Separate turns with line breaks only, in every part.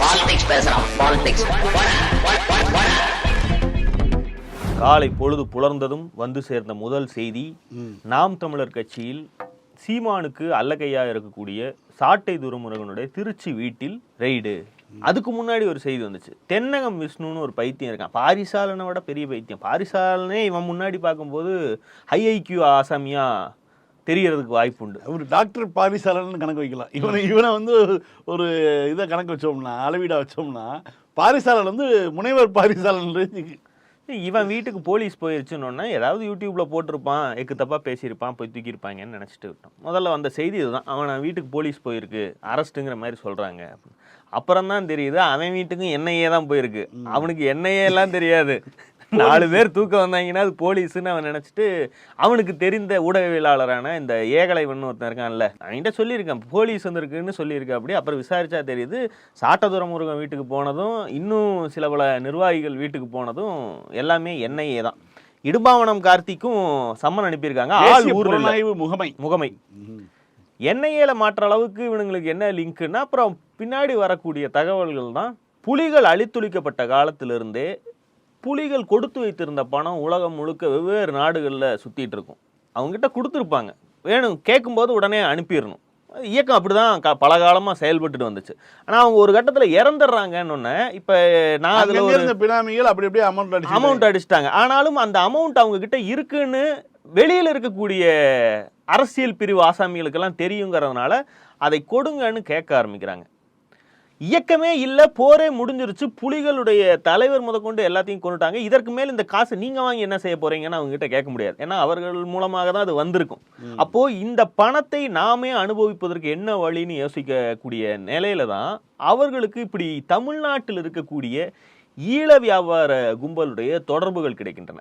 Politics பேசுறான் politics
காலை பொழுது புலர்ந்ததும் வந்து சேர்ந்த முதல் செய்தி நாம் தமிழர் கட்சியில் சீமானுக்கு அல்லகையா இருக்கக்கூடிய சாட்டை துரைமுருகனுடைய திருச்சி வீட்டில் ரெய்டு. அதுக்கு முன்னாடி ஒரு செய்தி வந்துச்சு. தென்னகம் விஷ்ணுன்னு ஒரு பைத்தியம் இருக்கான். பாரிசாலனை விட பெரிய பைத்தியம். பாரிசாலனே இவன் முன்னாடி பார்க்கும்போது ஹை ஐக்யூ ஆசாமியா? தெரியறதுக்கு வாய்ப்பு உண்டு
ஒரு டாக்டர் பாரிசாலன் கணக்கு வைக்கலாம். இவனை இவனை வந்து ஒரு இதை கணக்கு வச்சோம்னா அளவீடா வச்சோம்னா பாரிசாலன் வந்து முனைவர் பாரிசாலன்
இவன் வீட்டுக்கு போலீஸ் போயிருச்சுன்னு ஏதாவது யூடியூப்ல போட்டிருப்பான் எக்கு தப்பா பேசியிருப்பான் போய் தூக்கியிருப்பாங்கன்னு நினைச்சிட்டு விட்டோம் முதல்ல வந்த செய்தி இதுதான். அவன் வீட்டுக்கு போலீஸ் போயிருக்கு அரெஸ்ட்டுங்கிற மாதிரி சொல்றாங்க. அப்புறம் தான் தெரியுது அவன் வீட்டுக்கும் என்ஐஏ தான் போயிருக்கு. அவனுக்கு என்ஐஏ எல்லாம் தெரியாது. நாலு பேர் தூக்க வந்தாங்கன்னா அது போலீஸ்னு அவன் நினைச்சிட்டு அவனுக்கு தெரிந்த ஊடகவியலாளரான இந்த ஏகலைவன் ஒருத்தன் இருக்கான்ல அவன்கிட்ட சொல்லியிருக்கான். போலீஸ் வந்திருக்குன்னு சொல்லியிருக்கா அப்படி. அப்புறம் விசாரிச்சா தெரியுது சாட்டதுர முருகன் வீட்டுக்கு போனதும் இன்னும் சில பல நிர்வாகிகள் வீட்டுக்கு போனதும் எல்லாமே என்ஐஏ தான். இடும்பாவனம் கார்த்திக்கும் சம்மன் அனுப்பியிருக்காங்க. ஆள்.
புலனாய்வு முகமை.
முகமை. என்ஐஏல மாற்ற அளவுக்கு இவனுங்களுக்கு என்ன லிங்க்னா அப்புறம் பின்னாடி வரக்கூடிய தகவல்கள் தான். புலிகள் அழித்துளிக்கப்பட்ட காலத்திலிருந்தே புலிகள் கொடுத்து வைத்திருந்த பணம் உலகம் முழுக்க வெவ்வேறு நாடுகளில் சுத்திட்டு இருக்கும். அவங்ககிட்ட கொடுத்துருப்பாங்க. வேணும் கேட்கும்போது உடனே அனுப்பிடணும். இயக்கம் அப்படிதான் க பல காலமாக செயல்பட்டுட்டு வந்துச்சு. ஆனால் அவங்க ஒரு கட்டத்தில் இறந்துடுறாங்கன்னு இப்போ நான் அதில் ஒரு
இருந்த பினாமிகள் அப்படி அப்படியே அமௌண்ட் அடிச்சு
அமௌண்ட் அடிச்சிட்டாங்க. ஆனாலும் அந்த அமௌண்ட் அவங்க கிட்ட இருக்குன்னு வெளியில இருக்கக்கூடிய அரசியல் பிரிவு ஆசாமிகளுக்கெல்லாம் தெரியுங்கிறதுனால அதை கொடுங்கன்னு கேட்க ஆரம்பிக்கிறாங்க. இயக்கமே இல்லை போரே முடிஞ்சிருச்சு புலிகளுடைய தலைவர் முதற்கொண்டு எல்லாத்தையும் கொண்டுட்டாங்க. இதற்கு மேல் இந்த காசு நீங்க வாங்கி என்ன செய்ய போறீங்கன்னு அவங்க கிட்ட கேட்க முடியாது. ஏன்னா அவர்கள் மூலமாக தான் அது வந்திருக்கும். அப்போ இந்த பணத்தை நாமே அனுபவிப்பதற்கு என்ன வழின்னு யோசிக்கக்கூடிய நிலையில தான் அவர்களுக்கு இப்படி தமிழ்நாட்டில் இருக்கக்கூடிய ஈழ வியாபார கும்பலுடைய தொடர்புகள் கிடைக்கின்றன.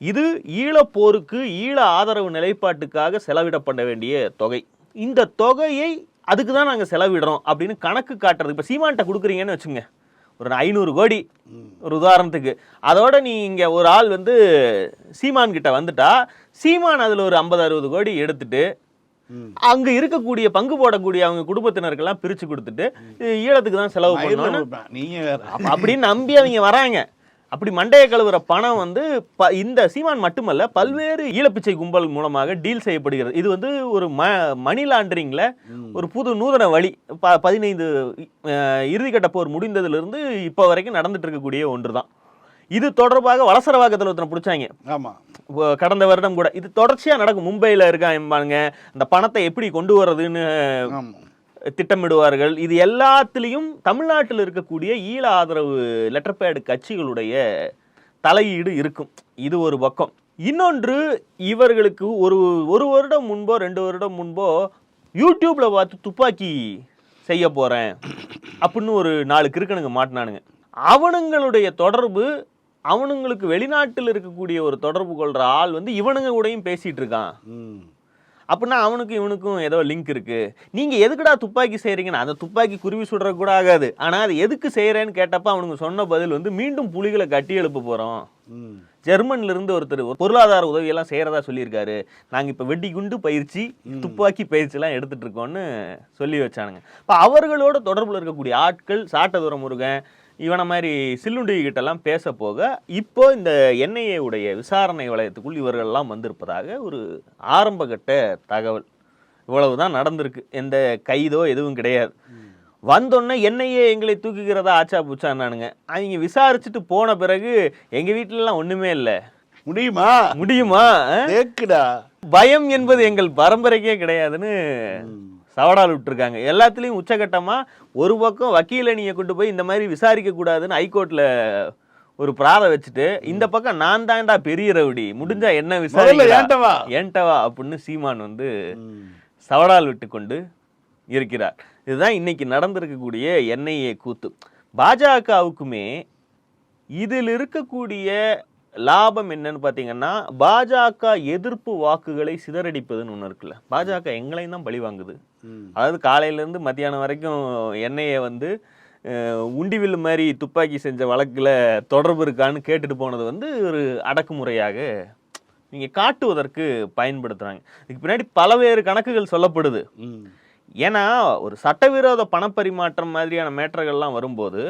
இது ஈழப்போருக்கு ஈழ ஆதரவு நிலைப்பாட்டுக்காக செலவிடப்பட வேண்டிய தொகை. இந்த தொகையை அதுக்கு தான் நாங்கள் செலவிடுறோம் அப்படின்னு கணக்கு காட்டுறது. இப்போ சீமான்ட்ட கொடுக்குறீங்கன்னு வச்சுங்க. ஒரு ஐநூறு கோடி ஒரு உதாரணத்துக்கு. அதோட நீ இங்கே ஒரு ஆள் வந்து சீமான் கிட்ட வந்துட்டா சீமான் அதில் ஒரு ஐம்பது அறுபது கோடி எடுத்துட்டு. அங்க இருக்கக்கூடிய பங்கு போடக்கூடிய அவங்க குடும்பத்தினருக்கெல்லாம் பிரிச்சு கொடுத்துட்டு ஈழத்துக்கு தான் செலவு பண்ணணும் அப்படின்னு நம்பி அவங்க வராங்க. அப்படி மண்டையை கழுவுற பணம் வந்து ப- இந்த சீமான் மட்டுமல்ல பல்வேறு ஈழப்பிச்சை கும்பல் மூலமாக டீல் செய்யப்படுகிறது. இது வந்து ஒரு ம மணி லாண்டரிங்ல ஒரு புது நூதன வழி. ப பதினைந்து இறுதிக்கட்ட போர் முடிந்ததிலிருந்து இப்போ வரைக்கும் நடந்துட்டு இருக்கக்கூடிய ஒன்று தான் இது தொடர்பாக வலசரவாக்கத்தில் ஒருத்தனை பிடிச்சாங்க.
ஆமா.
வ- கடந்த வருடம் கூட. இது தொடர்ச்சியா நடக்கும். மும்பையில் இருக்காங்க அந்த பணத்தை எப்படி கொண்டு வர்றதுன்னு திட்டமிடுவார்கள். இது எல்லாத்துலேயும் தமிழ்நாட்டில் இருக்கக்கூடிய ஈழ ஆதரவு லெட்டர் பேடு கட்சிகளுடைய தலையீடு இருக்கும். இது ஒரு பக்கம். இன்னொன்று இவர்களுக்கு ஒரு ஒரு வருடம் முன்போ ரெண்டு வருடம் முன்போ யூடியூப்பில் பார்த்து துப்பாக்கி செய்ய போகிறேன் அப்படின்னு ஒரு நாலு கிறுக்கனுங்க மாட்டினானுங்க. அவனுங்களுடைய தொடர்பு அவனுங்களுக்கு வெளிநாட்டில் இருக்கக்கூடிய ஒரு தொடர்பு கொள்கிற ஆள் வந்து இவனுங்க கூடயும் பேசிகிட்டு இருக்கான். அப்படின்னா அவனுக்கும் இவனுக்கும் ஏதோ லிங்க் இருக்கு. நீங்க எதுக்குடா துப்பாக்கி செய்றீங்கன்னு? அந்த துப்பாக்கி குருவி சுடுற கூட ஆகாது. ஆனா அது எதுக்கு செய்யறேன்னு கேட்டப்ப அவனுங்க சொன்ன பதில் வந்து மீண்டும் புலிகளை கட்டி எழுப்ப. ஜெர்மன்ல இருந்து ஒருத்தர் ஒரு பொருளாதார உதவி எல்லாம் செய்யறதா சொல்லியிருக்காரு. நாங்க இப்ப வெடி குண்டு பயிற்சி துப்பாக்கி பயிற்சி எல்லாம் எடுத்துட்டு இருக்கோம்னு சொல்லி வச்சானுங்க. இப்ப அவர்களோட தொடர்புல இருக்கக்கூடிய ஆட்கள் சாட்டதுர முருகன் இவனை மாதிரி சில்லுண்டி கிட்ட எல்லாம் பேச போக இப்போ இந்த என்ஐஏ உடைய விசாரணை வளையத்துக்குள் இவர்கள் எல்லாம் வந்திருப்பதாக ஒரு ஆரம்பகட்ட தகவல். இவ்வளவுதான் நடந்திருக்கு. எந்த கைதோ எதுவும் கிடையாது. வந்தோடனே என்னையே எங்களை தூக்குகிறதா ஆச்சா பூச்சானானுங்க அவங்க விசாரிச்சுட்டு போன பிறகு எங்க வீட்டுலலாம் ஒண்ணுமே இல்லை.
முடியுமா?
முடியுமா? பயம் என்பது எங்கள் பரம்பரைக்கே கிடையாதுன்னு சவடால் விட்டுருக்காங்க. எல்லாத்துலேயும் உச்சகட்டமா ஒரு பக்கம் வக்கீல் அணியை கொண்டு போய் இந்த மாதிரி விசாரிக்க கூடாதுன்னு ஹைகோர்ட்ல ஒரு பிராத வச்சுட்டு இந்த பக்கம் நான் தான்டா பெரிய ரவுடி முடிஞ்சா என்ன
முதல்ல
விசாரிக்க
ஏன்ட்ட வா.
ஏன்டவா அப்படின்னு சீமான் வந்து சவடால் விட்டு கொண்டு இருக்கிறார். இதுதான் இன்னைக்கு நடந்திருக்கக்கூடிய என்ஐஏ கூத்து. பாஜகவுக்குமே இதில் இருக்கக்கூடிய லாபம் என்னன்னு பார்த்தீங்கன்னா பாஜக எதிர்ப்பு வாக்குகளை சிதறடிப்பதுன்னு ஒன்று இருக்குல்ல. பாஜக எங்களையும் தான் பழி வாங்குது. அதாவது காலையிலேருந்து மத்தியானம் வரைக்கும் எண்ணெயை வந்து அஹ், உண்டிவில்லு மாதிரி துப்பாக்கி செஞ்ச வழக்கில் தொடர்பு இருக்கான்னு கேட்டுட்டு போனது வந்து ஒரு அடக்குமுறையாக நீங்கள் காட்டுவதற்கு பயன்படுத்துகிறாங்க இதுக்கு பின்னாடி பலவேறு கணக்குகள் சொல்லப்படுது. ஏன்னா ஒரு சட்டவிரோத பணப்பரிமாற்றம் மாதிரியான மேட்டர்கள்லாம் வரும்போது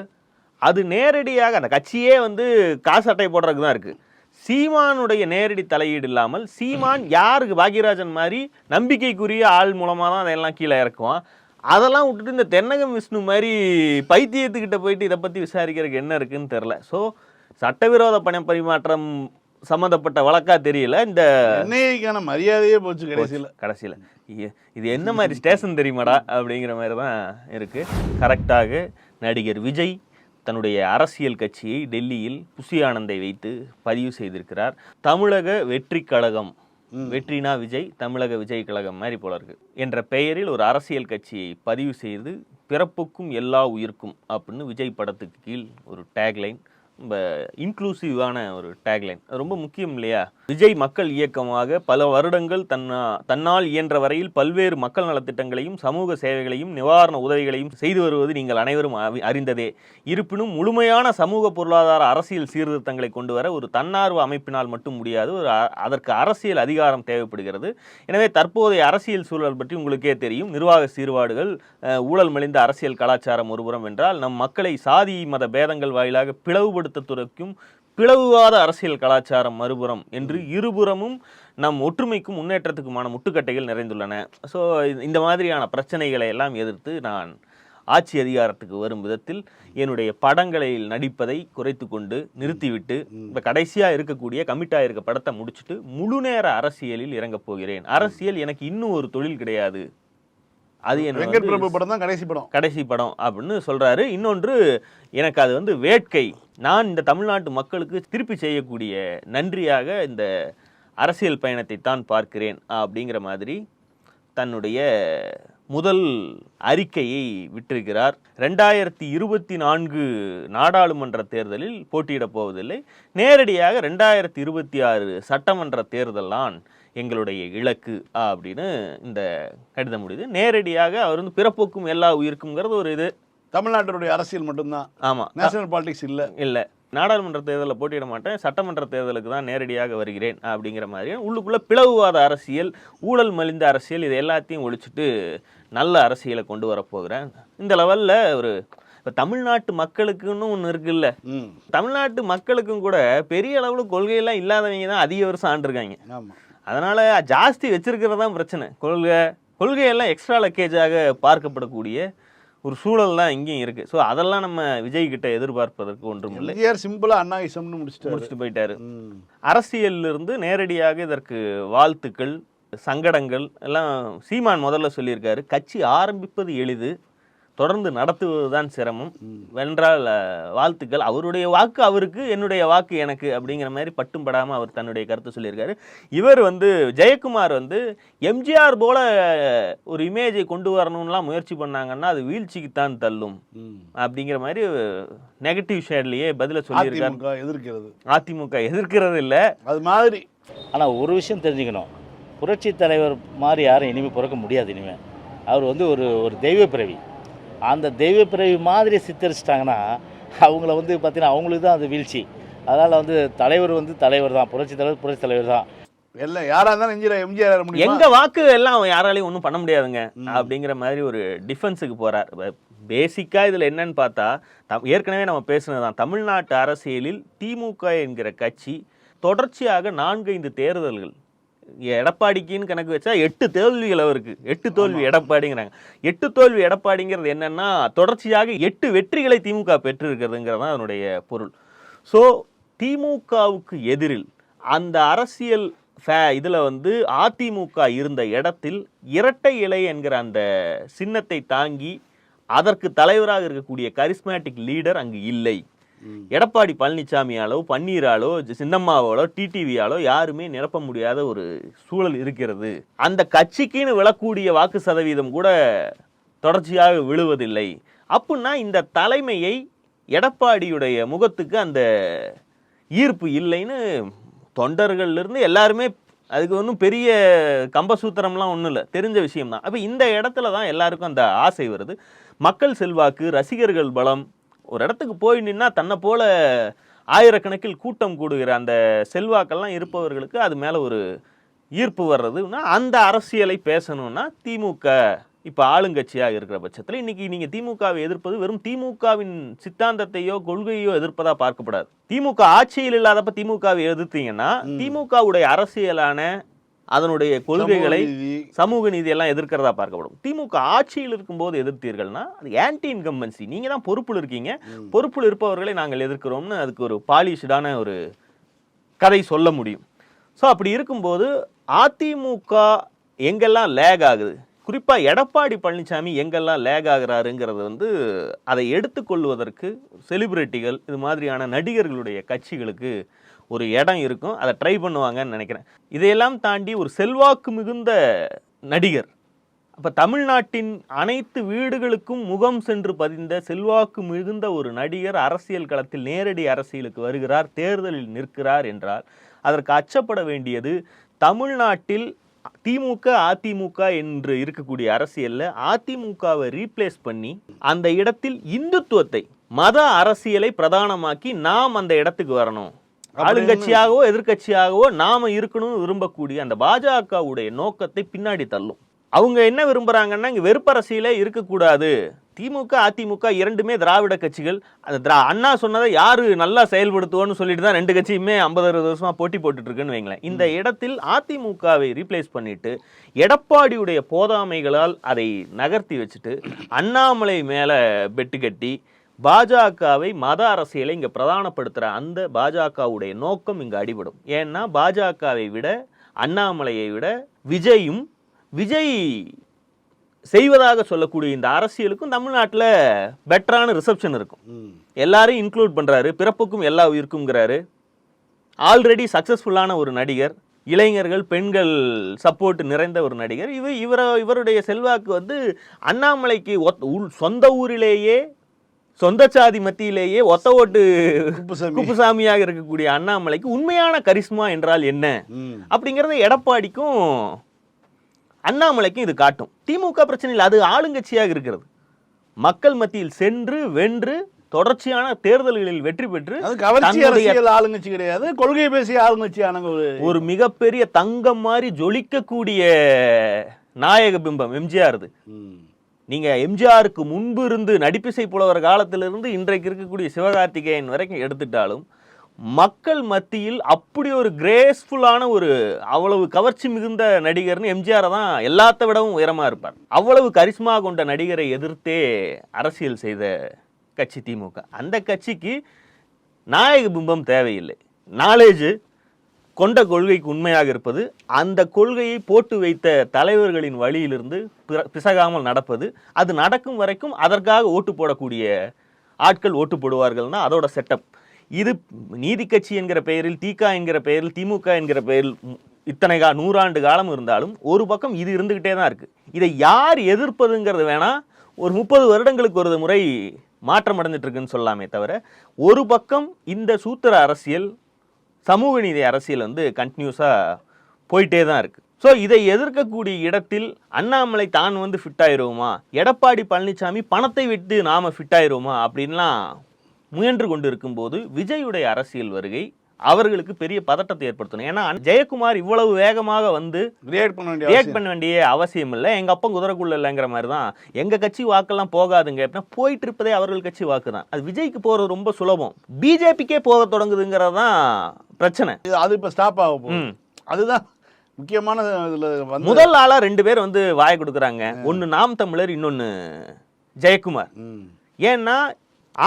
அது நேரடியாக அந்த கட்சியே வந்து காசு அட்டை போடுறதுக்கு தான் இருக்குது சீமானுடைய நேரடி தலையீடு இல்லாமல் சீமான் யாருக்கு பாக்யராஜன் மாதிரி நம்பிக்கைக்குரிய ஆள் மூலமாக தான் அதெல்லாம் கீழே இறக்குவான். அதெல்லாம் விட்டுட்டு இந்த தென்னகம் விஷ்ணு மாதிரி பைத்தியத்துக்கிட்ட போயிட்டு இதை பற்றி விசாரிக்கிறதுக்கு என்ன இருக்குன்னு தெரில ஸோ சட்டவிரோத பண பரிமாற்றம் சம்மந்தப்பட்ட வழக்கா தெரியல. இந்த
என்ஐஏக்கான மரியாதையே போச்சு கடைசியில்.
கடைசியில். இது என்ன மாதிரி ஸ்டேஷன் தெரியுமாடா அப்படிங்கிற மாதிரி தான் இருக்குது கரெக்டாக நடிகர் விஜய் தன்னுடைய அரசியல் கட்சியை டெல்லியில் புசி ஆனந்தை வைத்து பதிவு செய்திருக்கிறார். தமிழக வெற்றி கழகம் வெற்றினா விஜய் தமிழக விஜய் கழகம் மாதிரி போல இருக்கு. என்ற பெயரில் ஒரு அரசியல் கட்சியை பதிவு செய்து பிறப்புக்கும் எல்லா உயிர்க்கும் அப்படின்னு விஜய் படத்துக்கு கீழ் ஒரு டேக்லைன் ரொம்ப இன்க்ளூசிவான ஒரு டேக்லைன் ரொம்ப முக்கியம் இல்லையா? விஜய் மக்கள் இயக்கமாக பல வருடங்கள் தன்னா தன்னால் இயன்ற வரையில் பல்வேறு மக்கள் நலத்திட்டங்களையும் சமூக சேவைகளையும் நிவாரண உதவிகளையும் செய்து வருவது நீங்கள் அனைவரும் அறி- அறிந்ததே. இருப்பினும் முழுமையான சமூக பொருளாதார அரசியல் சீர்திருத்தங்களை கொண்டு வர ஒரு தன்னார்வ அமைப்பினால் மட்டும் முடியாது ஒரு அதற்கு அரசியல் அதிகாரம் தேவைப்படுகிறது. எனவே தற்போதைய அரசியல் சூழல் பற்றி உங்களுக்கே தெரியும். நிர்வாக சீர்பாடுகள் ஊழல் மலிந்த அரசியல் கலாச்சாரம் ஒருபுறம் என்றால் நம் மக்களை சாதி மத பேதங்கள் வாயிலாக பிளவுபடுத்த துறைக்கும் பிளவுவாத அரசியல் கலாச்சாரம் மறுபுறம் என்று இருபுறமும் நம் ஒற்றுமைக்கும் முன்னேற்றத்துக்குமான முட்டுக்கட்டைகள் நிறைந்துள்ளன. ஸோ இந்த மாதிரியான பிரச்சனைகளை எல்லாம் எதிர்த்து நான் ஆட்சி அதிகாரத்துக்கு வரும் விதத்தில் என்னுடைய படங்களில் நடிப்பதை குறைத்து கொண்டு நிறுத்திவிட்டு இப்போ கடைசியாக இருக்கக்கூடிய கமிட்டாக இருக்க படத்தை முடிச்சுட்டு முழு நேர அரசியலில் இறங்கப் போகிறேன். அரசியல் எனக்கு இன்னும் ஒரு தொழில் கிடையாது. அது என்ன
வெங்கட் பிரபு படம் தான் கடைசி படம்.
கடைசி படம் அப்படின்னு சொல்றாரு. இன்னொன்று எனக்கு அது வந்து வேட்கை. நான் இந்த தமிழ்நாட்டு மக்களுக்கு திருப்பி செய்யக்கூடிய நன்றியாக இந்த அரசியல் பயணத்தை தான் பார்க்கிறேன் அப்படிங்கிற மாதிரி தன்னுடைய முதல் அறிக்கையை விட்டிருக்கிறார். ரெண்டாயிரத்தி இருபத்தி நான்கு நாடாளுமன்ற தேர்தலில் போட்டியிடப் போவதில்லை. நேரடியாக ரெண்டாயிரத்தி இருபத்தி ஆறு சட்டமன்ற தேர்தலான் எங்களுடைய இலக்கு அப்படின்னு இந்த கடிதம் முடியுது. நேரடியாக அவர் வந்து பிறப்புக்கும் எல்லா உயிருக்குங்கிறது ஒரு இது.
தமிழ்நாட்டினுடைய அரசியல் மட்டும்தான்.
ஆமாம்
நேஷனல் பாலிடிக்ஸ் இல்ல.
இல்லை. நாடாளுமன்ற தேர்தலில் போட்டியிட மாட்டேன். சட்டமன்ற தேர்தலுக்கு தான் நேரடியாக வருகிறேன் அப்படிங்கிற மாதிரி உள்ளுக்குள்ள பிளவுவாத அரசியல் ஊழல் மலிந்த அரசியல் இது எல்லாத்தையும் ஒழிச்சிட்டு நல்ல அரசியலை கொண்டு வரப்போகிறேன் இந்த லெவலில் ஒரு இப்போ தமிழ்நாட்டு மக்களுக்குன்னு ஒன்று இருக்குல்ல. தமிழ்நாட்டு மக்களுக்கும் கூட பெரிய அளவில் கொள்கையெல்லாம் இல்லாதவங்க தான் அதிக வருஷம் ஆண்டிருக்காங்க அதனால ஜாஸ்தி வச்சிருக்கிறது தான் பிரச்சனை. கொள்கை கொள்கையெல்லாம் எக்ஸ்ட்ரா லக்கேஜாக பார்க்கப்படக்கூடிய ஒரு சூழல் தான் இங்கேயும் இருக்கு. ஸோ அதெல்லாம் நம்ம விஜய் கிட்ட எதிர்பார்ப்பதற்கு ஒன்றும் இல்லை.
எம்ஜிஆர் சிம்பிளா அண்ணாயிசம்னு முடிச்சிட்டாரு.
முடிச்சுட்டு போயிட்டாரு. இருந்து நேரடியாக இதற்கு வாழ்த்துக்கள் சங்கடங்கள் எல்லாம் சீமான் முதல்ல சொல்லியிருக்காரு. கட்சி ஆரம்பிப்பது எளிது. தொடர்ந்து நடத்துவது தான் சிரமம் வென்றால் வாழ்த்துக்கள். அவருடைய வாக்கு அவருக்கு என்னுடைய வாக்கு எனக்கு அப்படிங்கிற மாதிரி பட்டும் படாமல் அவர் தன்னுடைய கருத்து சொல்லியிருக்காரு. இவர் வந்து ஜெயக்குமார் வந்து எம்ஜிஆர் போல ஒரு இமேஜை கொண்டு வரணும்லாம் முயற்சி பண்ணாங்கன்னா அது வீழ்ச்சிக்கு தான் தள்ளும். அப்படிங்கிற மாதிரி நெகட்டிவ் ஷேட்லயே பதில சொல்லியிருக்காரு.
அதிமுக எதிர்க்கிறது.
அதிமுக எதிர்க்கிறது இல்லை.
அது மாதிரி.
ஆனால் ஒரு விஷயம் தெரிஞ்சுக்கணும். புரட்சி தலைவர் மாதிரி யாரும் இனிமேல் பிறக்க முடியாது இனிமேல் அவர் வந்து ஒரு ஒரு தெய்வ பிறவி. அந்த தெய்வ பிறவி மாதிரி சித்தரிச்சிட்டாங்கன்னா அவங்கள வந்து பார்த்தீங்கன்னா அவங்களுக்கு தான் அது வீழ்ச்சி. அதனால் வந்து தலைவர் வந்து தலைவர் தான் புரட்சி தலைவர் புரட்சி தலைவர் தான்.
எல்லாம் யாரா இருந்தாலும் எம்ஜிஆர் எம்ஜிஆர் முடியுமா?
எங்க வாக்கு எல்லாம் யாராலையும் ஒன்றும் பண்ண முடியாதுங்க. அப்படிங்கிற மாதிரி ஒரு டிஃபென்ஸுக்கு போறார். பேசிக்கா இதுல என்னன்னு பார்த்தா தம்- ஏற்கனவே நம்ம பேசுனதுதான். தமிழ்நாட்டு அரசியலில் திமுக என்கிற கட்சி தொடர்ச்சியாக நான்கைந்து தேர்தல்கள் எடப்பாடிக்குன்னு கணக்கு வச்சா எட்டு தோல்விகள் அவருக்கு. எட்டு தோல்வி எடப்பாடிங்கிறாங்க. எட்டு தோல்வி எடப்பாடிங்கிறது என்னன்னா தொடர்ச்சியாக எட்டு வெற்றிகளை திமுக பெற்றிருக்கிறதுங்கிறது தான் அதனுடைய பொருள். ஸோ திமுகவுக்கு எதிரில் அந்த அரசியல் ஃபே இதில் வந்து அதிமுக இருந்த இடத்தில் இரட்டை இலை என்கிற அந்த சின்னத்தை தாங்கி அதற்கு தலைவராக இருக்கக்கூடிய கரிஸ்மேட்டிக் லீடர் அங்கு இல்லை. எடப்பாடி பழனிசாமியாலோ பன்னீராலோ ஜ- சின்னம்மாவாலோ டிடிவியாலோ யாருமே நிரப்ப முடியாத ஒரு சூழல் இருக்கிறது. அந்த கட்சிக்குன்னு விழக்கூடிய வாக்கு சதவீதம் கூட தொடர்ச்சியாக விழுவதில்லை. அப்படின்னா இந்த தலைமையை எடப்பாடியுடைய முகத்துக்கு அந்த ஈர்ப்பு இல்லைன்னு தொண்டர்கள்ல இருந்து எல்லாருமே அதுக்கு ஒன்றும் பெரிய கம்பசூத்திரம்லாம் ஒன்றும் இல்லை. தெரிஞ்ச விஷயம்தான். அப்போ இந்த இடத்துல தான் எல்லாருக்கும் அந்த ஆசை வருது. மக்கள் செல்வாக்கு ரசிகர்கள் பலம் ஒரு இடத்துக்கு போய் நின்னா தன்னை போல ஆயிரக்கணக்கில் கூட்டம் கூடுகிற அந்த செல்வாக்கெல்லாம் இருப்பவர்களுக்கு அது மேலே ஒரு ஈர்ப்பு வர்றதுன்னா அந்த அரசியலை பேசணும்னா திமுக இப்போ ஆளுங்கட்சியாக இருக்கிற பட்சத்தில் இன்னைக்கு நீங்கள் திமுகவை எதிர்ப்பது வெறும் திமுகவின் சித்தாந்தத்தையோ கொள்கையோ எதிர்ப்பதா பார்க்கப்படாது. திமுக ஆட்சியில் இல்லாதப்ப திமுகவை எதிர்த்தீங்கன்னா திமுகவுடைய அரசியலான அதனுடைய கொள்கைகளை
சமூக நீதி.
சமூக நீதி எல்லாம் எதிர்க்கிறதா பார்க்கப்படும். திமுக ஆட்சியில் இருக்கும்போது எதிர்த்தீர்கள்னா அது ஆன்டி இன்கம்பன்சி நீங்க தான் பொறுப்பில் இருக்கீங்க. பொறுப்பில் இருப்பவர்களை நாங்கள் எதிர்க்கிறோம்னு அதுக்கு ஒரு பாலிஷ்டான ஒரு கதை சொல்ல முடியும். ஸோ அப்படி இருக்கும்போது அதிமுக எங்கெல்லாம் லேக் ஆகுது? குறிப்பாக எடப்பாடி பழனிசாமி எங்கெல்லாம் லேக் ஆகுறாருங்கிறது வந்து அதை எடுத்துக்கொள்வதற்கு செலிபிரிட்டிகள் இது மாதிரியான நடிகர்களுடைய கட்சிகளுக்கு ஒரு இடம் இருக்கும் அதை ட்ரை பண்ணுவாங்கன்னு நினைக்கிறேன். இதையெல்லாம் தாண்டி ஒரு செல்வாக்கு மிகுந்த நடிகர். அப்போ தமிழ்நாட்டின் அனைத்து வீடுகளுக்கும் முகம் சென்று பதிந்த செல்வாக்கு மிகுந்த ஒரு நடிகர் அரசியல் களத்தில் நேரடி அரசியலுக்கு வருகிறார் தேர்தலில் நிற்கிறார் என்றால் அதற்கு அச்சப்பட வேண்டியது தமிழ்நாட்டில் திமுக அதிமுக என்று இருக்கக்கூடிய அரசியலில் அதிமுகவை ரீப்ளேஸ் பண்ணி அந்த இடத்தில் இந்துத்துவத்தை மத அரசியலை பிரதானமாக்கி நாம் அந்த இடத்துக்கு வரணும். ஆளுங்கட்சியாகவோ எதிர்க்கட்சியாகவோ நாம இருக்கணும்னு விரும்பக்கூடிய அந்த பாஜகவுடைய நோக்கத்தை பின்னாடி தள்ளும். அவங்க என்ன விரும்புறாங்கன்னா இங்க வெறுப்பரசியலே இருக்கக்கூடாது. திமுக அதிமுக இரண்டுமே திராவிட கட்சிகள். அந்த திரா அண்ணா சொன்னதை யாரு நல்லா செயல்படுத்துவோன்னு சொல்லிட்டு தான் ரெண்டு கட்சியுமே ஐம்பது அறுபது வருஷமா போட்டி போட்டுட்டு இருக்குன்னு வைங்களேன். இந்த இடத்தில் அதிமுகவை ரீப்ளேஸ் பண்ணிட்டு எடப்பாடியுடைய போதாமைகளால் அதை நகர்த்தி வச்சுட்டு அண்ணாமலை மேல பெட்டு கட்டி பாஜகவை மத அரசியலை இங்க பிரதானப்படுத்துற அந்த பாஜகவுடைய நோக்கம் இங்க அடிபடும். ஏன்னா பாஜகவை விட அண்ணாமலையை விட விஜயும் விஜய் செய்வதாக சொல்லக்கூடிய இந்த அரசியலுக்கும் தமிழ்நாட்டில் பெட்டரான ரிசப்ஷன் இருக்கும். எல்லாரையும் இன்க்ளூட் பண்றாரு பிறப்புக்கும் எல்லா உயிருக்குங்கிறாரு ஆல்ரெடி சக்சஸ்ஃபுல்லான ஒரு நடிகர் இளைஞர்கள் பெண்கள் சப்போர்ட் நிறைந்த ஒரு நடிகர். இவ இவர இவருடைய செல்வாக்கு வந்து அண்ணாமலைக்கு சொந்த ஊரிலேயே சொந்த சாதி மத்தியிலேயே ஒத்த ஓட்டு
குப்புசாமி.
குப்புசாமியாக இருக்கக்கூடிய அண்ணாமலைக்கு உண்மையான கரிஸ்மா என்றால் என்ன. அப்படிங்கிறத எடப்பாடிக்கும் அண்ணாமலைக்கும் இது காட்டும். திமுக பிரச்சனை இல்லை அது ஆளுங்கட்சியாக இருக்கிறது. மக்கள் மத்தியில் சென்று வென்று தொடர்ச்சியான தேர்தல்களில் வெற்றி பெற்று
ஆளுங்கட்சி கிடையாது கொள்கை பேசிய ஆளுங்கட்சி ஆனவங்க ஒரு
ஒரு மிகப்பெரிய தங்கம் மாதிரி ஜொலிக்கக்கூடிய நாயக பிம்பம் எம்ஜிஆர் நீங்கள் எம்ஜிஆருக்கு முன்பு இருந்து நடிப்பிசை புலவர் காலத்திலிருந்து இன்றைக்கு இருக்கக்கூடிய சிவகார்த்திகேயன் வரைக்கும் எடுத்துட்டாலும் மக்கள் மத்தியில் அப்படி ஒரு கிரேஸ்ஃபுல்லான ஒரு அவ்வளவு கவர்ச்சி மிகுந்த நடிகர்னு எம்ஜிஆரை தான் எல்லாத்த விடவும் உயரமாக இருப்பார். அவ்வளவு கரிஷ்மா கொண்ட நடிகரை எதிர்த்தே அரசியல் செய்த கட்சி திமுக. அந்த கட்சிக்கு நாயக பிம்பம் தேவையில்லை. நாலேஜு கொண்ட கொள்கைக்கு உண்மையாக இருப்பது அந்த கொள்கையை போட்டு வைத்த தலைவர்களின் வழியிலிருந்து பிற- பிசகாமல் நடப்பது அது நடக்கும் வரைக்கும் அதற்காக ஓட்டு போடக்கூடிய ஆட்கள் ஓட்டு போடுவார்கள்னா அதோட செட்டப் இது நீதி கட்சி என்கிற பெயரில் திக என்கிற பெயரில் திமுக என்கிற பெயரில் இத்தனை கா நூறாண்டு காலம் இருந்தாலும் ஒரு பக்கம் இது இருந்துக்கிட்டே தான் இருக்குது இதை யார் எதிர்ப்பதுங்கிறது வேணா ஒரு முப்பது வருடங்களுக்கு ஒரு முறை மாற்றம் அடைஞ்சிட்ருக்குன்னு சொல்லாமே தவிர ஒரு பக்கம் இந்த சூத்திர அரசியல் சமூக நீதி அரசியல் வந்து கண்டினியூஸாக போயிட்டே தான் இருக்கு. ஸோ இதை எதிர்க்கக்கூடிய இடத்தில் அண்ணாமலை தான் வந்து ஃபிட் ஆயிருவோமா? எடப்பாடி பழனிசாமி பணத்தை விட்டு நாம ஃபிட் ஆயிருவோமா? அப்படின்லாம் முயன்று கொண்டு இருக்கும்போது விஜயுடைய அரசியல் வருகை அவர்களுக்கு பெரிய பதட்டத்தை ஏற்படுத்தணும். ஏன்னா ஜெயக்குமார் இவ்வளவு வேகமாக வந்து
ரியாக்ட் பண்ண வேண்டிய
ரியாக்ட். பண்ண வேண்டிய அவசியம் இல்லை. எங்க அப்பன் குதிரைக்குள்ள இல்லைங்கிற மாதிரி தான் எங்க கட்சி வாக்கெல்லாம் போகாதுங்க. அப்படின்னா போயிட்டு இருப்பதே அவர்கள் கட்சி வாக்கு தான் அது விஜய்க்கு போறது ரொம்ப சுலபம். பிஜேபிக்கே போக தொடங்குதுங்கிறது தான் பிரச்சனை.
அது இப்ப ஸ்டாப் ஆக போகுது. அதுதான் முக்கியமான இதுல
முதல் ஆளா ரெண்டு பேர் வந்து வாய் கொடுக்குறாங்க. ஒன்னு நாம் தமிழர் இன்னொன்னு ஜெயக்குமார். ஏன்னா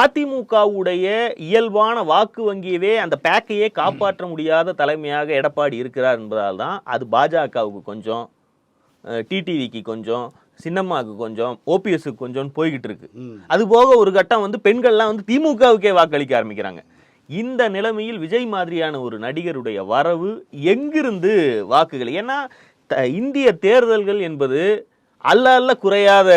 அதிமுகவுடைய இயல்பான வாக்கு வங்கியவே அந்த பேக்கையே காப்பாற்ற முடியாத தலைமையாக எடப்பாடி இருக்கிறார் என்பதால் தான் அது பாஜகவுக்கு கொஞ்சம் டிடிவிக்கு கொஞ்சம் சின்னம்மாவுக்கு கொஞ்சம் ஓபிஎஸ்க்கு கொஞ்சம் போய்கிட்டு இருக்கு. அது போக ஒரு கட்டம் வந்து பெண்கள்லாம் வந்து திமுகவுக்கே வாக்களிக்க ஆரம்பிக்கிறாங்க. இந்த நிலைமையில் விஜய் மாதிரியான ஒரு நடிகருடைய வரவு எங்கிருந்து வாக்குகள்? ஏன்னா இந்திய தேர்தல்கள் என்பது அல்ல அல்ல குறையாத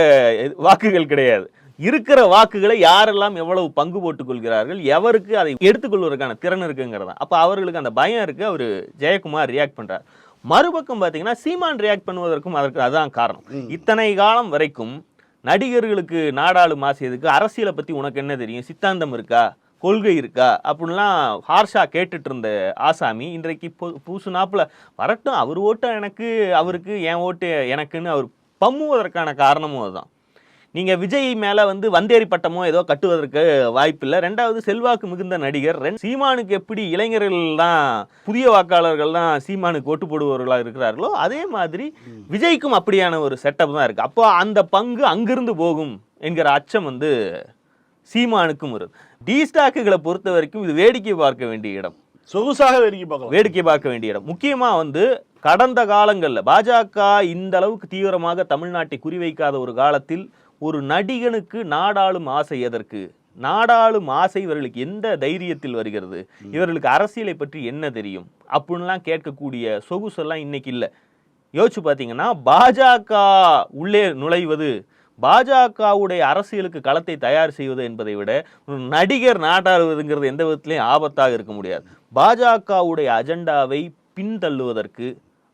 வாக்குகள் கிடையாது. இருக்கிற வாக்குகளை யாரெல்லாம் எவ்வளவு பங்கு போட்டுக் கொள்கிறார்கள் எவருக்கு அதை எடுத்துக்கொள்வதற்கான திறன் இருக்குங்கிறதா? அப்ப அவர்களுக்கு அந்த பயம் இருக்கு அவர் ஜெயக்குமார் ரியாக்ட் பண்றார். மறுபக்கம் பார்த்தீங்கன்னா சீமான் ரியாக்ட் பண்ணுவதற்கும் அதற்கு அதான் காரணம். இத்தனை காலம் வரைக்கும் நடிகர்களுக்கு நாடாளு மாசியதுக்கு அரசியலை பத்தி உனக்கு என்ன தெரியும்? சித்தாந்தம் இருக்கா? கொள்கை இருக்கா அப்படின்லாம் ஹார்ஷா கேட்டுட்டு இருந்த ஆசாமி இன்றைக்கு பு- பூசு நாப்பில் வரட்டும் அவர் ஓட்டு எனக்கு அவருக்கு என் ஓட்டு எனக்குன்னு அவர் பம்முவதற்கான காரணமும் அதுதான். நீங்கள் விஜய் மேலே வந்து வந்தேரி பட்டமோ ஏதோ கட்டுவதற்கு வாய்ப்பில்லை. ரெண்டாவது செல்வாக்கு மிகுந்த நடிகர். ரெண்டு- சீமானுக்கு எப்படி இளைஞர்கள் தான் புதிய வாக்காளர்கள் தான் சீமானுக்கு ஓட்டு போடுபவர்களாக இருக்கிறார்களோ அதே மாதிரி விஜய்க்கும் அப்படியான ஒரு செட்டப் தான் இருக்குது அப்போ அந்த பங்கு அங்கிருந்து போகும் என்கிற அச்சம் வந்து சீமானுக்கும் வருது. டி ஸ்டாக்குகளை பொறுத்த வரைக்கும் இது வேடிக்கை பார்க்க வேண்டிய இடம்.
சொகுசாக வேடிக்கை பார்க்கலாம்.
வேடிக்கை பார்க்க வேண்டிய இடம். முக்கியமா வந்து கடந்த காலங்கள்ல பாஜக இந்த அளவுக்கு தீவிரமாக தமிழ்நாட்டை குறிவைக்காத ஒரு காலத்தில் ஒரு நடிகனுக்கு நாடாளும் ஆசை எதற்கு? நாடாளும் ஆசை இவர்களுக்கு எந்த தைரியத்தில் வருகிறது? இவர்களுக்கு அரசியலை பற்றி என்ன தெரியும்? அப்படின்லாம் கேட்கக்கூடிய சொகுசெல்லாம் இன்னைக்கு இல்லை. யோசிச்சு பார்த்தீங்கன்னா பாஜக உள்ளே நுழைவது பாஜகவுடைய அரசியலுக்கு களத்தை தயார் செய்வது என்பதை விட ஒரு நடிகர் நாட்டாடுவதுங்கிறது எந்த விதத்திலையும் ஆபத்தாக இருக்க முடியாது. பாஜகவுடைய அஜெண்டாவை பின்தள்ளுவதற்கு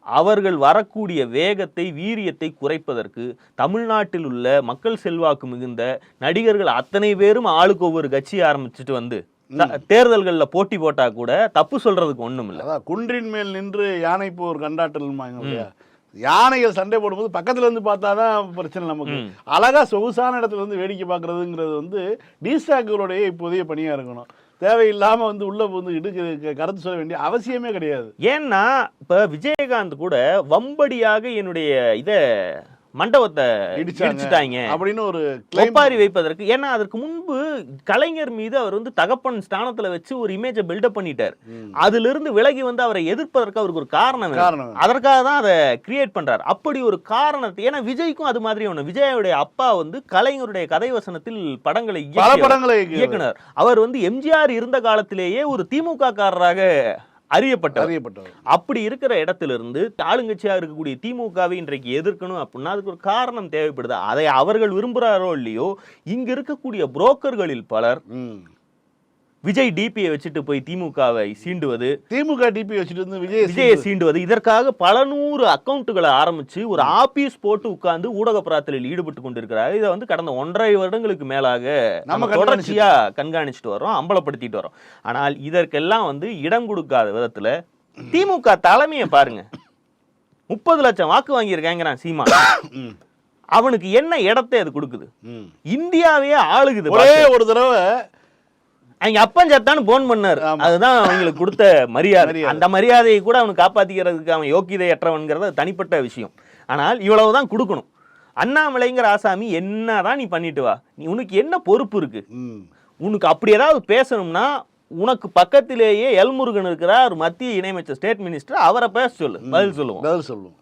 அவர்கள் வரக்கூடிய வேகத்தை வீரியத்தை குறைப்பதற்கு தமிழ்நாட்டில் உள்ள மக்கள் செல்வாக்கு மிகுந்த நடிகர்கள் அத்தனை பேரும் ஆளுக்கு ஒவ்வொரு கட்சி ஆரம்பிச்சுட்டு வந்து தேர்தல்கள்ல போட்டி போட்டா கூட தப்பு சொல்றதுக்கு ஒண்ணும் இல்லை
குன்றின் மேல் நின்று யானை போர் கண்டாட்டல் யானைகள் சண்டை போடும்போது பக்கத்துல இருந்து பார்த்தாதான் பிரச்சனை நமக்கு. அழகா சொகுசான இடத்துல இருந்து வேடிக்கை பார்க்கறதுங்கிறது வந்து டிஸ்டாக்குகளுடைய இப்போதைய பணியா இருக்கணும். தேவையில்லாம வந்து உள்ள வந்து இடுக்கு கருத்து சொல்ல வேண்டிய அவசியமே கிடையாது.
ஏன்னா இப்ப விஜயகாந்த் கூட வம்படியாக என்னுடைய இத மண்டபத்தை. இடிச்சுட்டாங்க
அப்படின்னு ஒரு
ஒப்பாரி வைப்பதற்கு ஏன்னா அதற்கு முன்பு கலைஞர் மீது அவர் வந்து தகப்பன் ஸ்தானத்துல வச்சு ஒரு இமேஜை பில்டப் பண்ணிட்டார். அதுல இருந்து விலகி வந்து அவரை எதிர்ப்பதற்கு அவருக்கு ஒரு காரணம். அதற்காக தான் அதை கிரியேட் பண்றாரு அப்படி ஒரு காரணத்தை ஏன்னா விஜய்க்கும் அது மாதிரி ஒண்ணு விஜயோடைய அப்பா வந்து கலைஞருடைய கதை வசனத்தில் படங்களை.
படங்களை
இயக்குனர் அவர் வந்து எம்ஜிஆர் இருந்த காலத்திலேயே ஒரு திமுக காரராக அறியப்பட்டவர்.
அறியப்பட்டவர்.
அப்படி இருக்கிற இடத்திலிருந்து ஆளுங்கட்சியா இருக்கக்கூடிய திமுகவை இன்றைக்கு எதிர்க்கணும் அப்படின்னா அதுக்கு ஒரு காரணம் தேவைப்படுது. அதை அவர்கள் விரும்புகிறாரோ இல்லையோ இங்க இருக்கக்கூடிய புரோக்கர்களில் பலர். விஜய் டிபியை வச்சுட்டு போய் திமுகவை சீண்டுவது
திமுக டிபி வச்சுட்டு விஜய்
விஜயை சீண்டுவது. இதற்காக பல நூறு அக்கவுண்ட்டுகளை ஆரம்பிச்சு ஒரு ஆபீஸ் போட்டு உட்கார்ந்து ஊடக பிரார்த்தனையில் ஈடுபட்டு கொண்டிருக்கிறார். இதை வந்து கடந்த ஒன்றரை வருடங்களுக்கு மேலாக
நம்ம
தொடர்ச்சியா கண்காணிச்சுட்டு வரோம் அம்பலப்படுத்திட்டு வரோம் ஆனால் இதற்கெல்லாம் வந்து இடம் கொடுக்காத விதத்துல திமுக தலைமையை பாருங்க. முப்பது லட்சம் வாக்கு வாங்கியிருக்காங்கிறான் சீமா. அவனுக்கு என்ன இடத்தை அது கொடுக்குது. இந்தியாவையே ஆளுகுது
ஒரே. ஒரு தடவை
அவங்க அப்பன் சத்தான்னு போன் பண்ணாரு. அதுதான் அவங்களுக்கு கொடுத்த மரியாதை. அந்த மரியாதையை கூட அவனுக்கு காப்பாத்திக்கிறதுக்கு அவன் யோக்கியதையற்றவன்கிறது அது தனிப்பட்ட விஷயம். ஆனால் இவ்வளவுதான் கொடுக்கணும். அண்ணாமலைங்கிற ஆசாமி என்னதான் நீ பண்ணிட்டு வா? நீ உனக்கு என்ன பொறுப்பு இருக்கு. உனக்கு அப்படி ஏதாவது பேசணும்னா உனக்கு பக்கத்திலேயே எல்முருகன் இருக்கிறார் மத்திய இணையமைச்சர் ஸ்டேட் மினிஸ்டர் அவரை பேச சொல்லு. பதில் சொல்லுவோம்.
பதில் சொல்லுவோம்.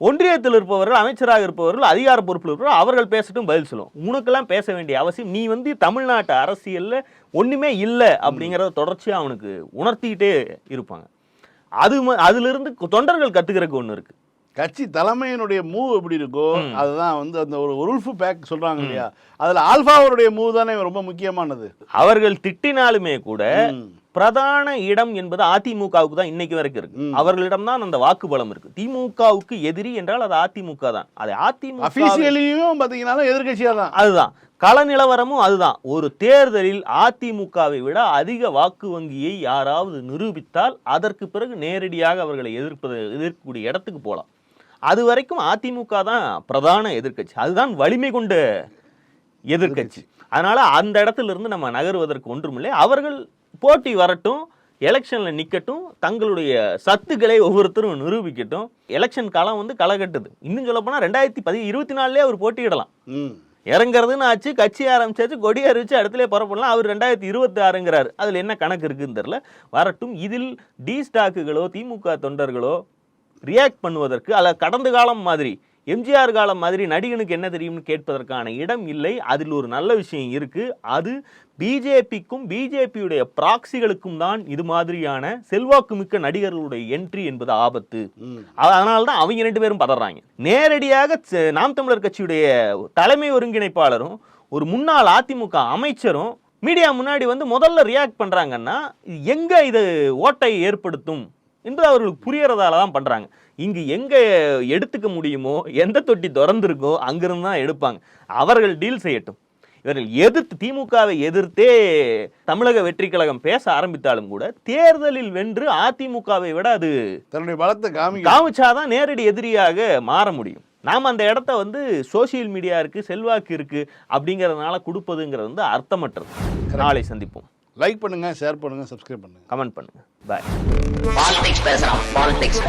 ஒன்றியத்தில் இருப்பவர்கள் அமைச்சராக இருப்பவர்கள் அதிகார பொறுப்பில் இருப்பவர்கள் அவர்கள் பேசட்டும் பதில் சொல்லுவோம் உனக்கெல்லாம் பேச வேண்டிய அவசியம் நீ வந்து தமிழ்நாட்டு அரசியல்ல ஒண்ணுமே இல்லை அப்படிங்கிறத தொடர்ச்சியா அவனுக்கு உணர்த்திக்கிட்டே இருப்பாங்க. அது ம- அதுல இருந்து தொண்டர்கள் கத்துக்கிறதுக்கு ஒண்ணு இருக்கு.
கட்சி தலைமையினுடைய மூவ் எப்படி இருக்கோ. அதுதான் வந்து அந்த ஒரு உருல்ஃபு பேக் சொல்றாங்க இல்லையா? அதுல ஆல்பாவுடைய மூவ் தானே ரொம்ப முக்கியமானது.
அவர்கள் திட்டினாலுமே கூட. பிரதான இடம் என்பது அதிமுகவுக்கு தான் இன்னைக்கு வரைக்கும் இருக்கு. அவர்களிடம் தான் அந்த வாக்கு பலம் இருக்கு. திமுகவுக்கு எதிரி என்றால் அது அதிமுக தான். அது அதிமுக
பாத்தீங்கன்னா எதிர்கட்சியா தான்.
அதுதான். கள நிலவரமும் அதுதான். ஒரு தேர்தலில் அதிமுகவை விட அதிக வாக்கு வங்கியை யாராவது நிரூபித்தால் அதற்கு பிறகு நேரடியாக அவர்களை எதிர்ப்பது எதிர்க்கக்கூடிய இடத்துக்கு போகலாம். அது வரைக்கும் அதிமுக தான் பிரதான எதிர்க்கட்சி. அதுதான் வலிமை கொண்ட எதிர்க்கட்சி. அதனால அந்த இடத்துல இருந்து நம்ம நகருவதற்கு ஒன்றுமில்லை. அவர்கள் போட்டி வரட்டும் எலெக்ஷன்ல நிக்கட்டும் தங்களுடைய சத்துக்களை ஒவ்வொருத்தரும் நிரூபிக்கட்டும். எலெக்ஷன் காலம் வந்து களை கட்டுது இன்னும் சொல்ல போனா ரெண்டாயிரத்தி பதி இருபத்தி நாலுலயே அவர் போட்டியிடலாம். இறங்குறதுன்னு ஆச்சு கட்சி ஆரம்பிச்சாச்சு கொடி அறிவிச்சு இடத்துல புறப்படலாம். அவர் ரெண்டாயிரத்தி இருபத்தி ஆறுங்கிறாரு அதில் என்ன கணக்கு இருக்குன்னு தெரியல. வரட்டும் இதில் டி ஸ்டாக்குகளோ திமுக தொண்டர்களோ ரியாக்ட் பண்ணுவதற்கு அல்ல கடந்த காலம் மாதிரி எம்ஜிஆர் காலம் மாதிரி நடிகனுக்கு என்ன தெரியும்னு கேட்பதற்கான இடம் இல்லை. அதில் ஒரு நல்ல விஷயம் இருக்கு. அது பிஜேபிக்கும் பிஜேபியுடைய ப்ராக்சிகளுக்கும் தான் இது மாதிரியான செல்வாக்குமிக்க நடிகர்களுடைய என்ட்ரி என்பது ஆபத்து. அதனால தான் அவங்க ரெண்டு பேரும் பதறாங்க. நேரடியாக நாம் தமிழர் கட்சியுடைய தலைமை ஒருங்கிணைப்பாளரும் ஒரு முன்னாள் அதிமுக அமைச்சரும் மீடியா முன்னாடி வந்து முதல்ல ரியாக்ட் பண்றாங்கன்னா இது எங்க இது ஓட்டை ஏற்படுத்தும் என்று அவர்களுக்கு புரியறதால தான் பண்றாங்க. இங்கு எங்க எடுத்துக்க முடியுமோ எந்த தொட்டி திறந்திருக்கோ அங்கிருந்து தான் எடுப்பாங்க. அவர்கள் டீல் செய்யட்டும். இவர்கள் எதிர்த்து திமுகவை எதிர்த்தே தமிழக வெற்றி கழகம் பேச ஆரம்பித்தாலும் கூட தேர்தலில் வென்று அதிமுகவை விட அது
தன்னுடைய பலத்தை காமிக்க
காமிச்சாதான் நேரடி எதிரியாக மாற முடியும். நாம் அந்த இடத்த வந்து சோஷியல் மீடியா இருக்கு செல்வாக்கு இருக்கு அப்படிங்கறதுனால கொடுப்பதுங்கிறது வந்து அர்த்தமற்றது. நாளை சந்திப்போம்.
லைக் பண்ணுங்க ஷேர் பண்ணுங்க சப்ஸ்கிரைப் பண்ணுங்க.
கமெண்ட் பண்ணுங்க. பாய்
பாலிடிக்ஸ் பேசலாம் பாலிடிக்ஸ்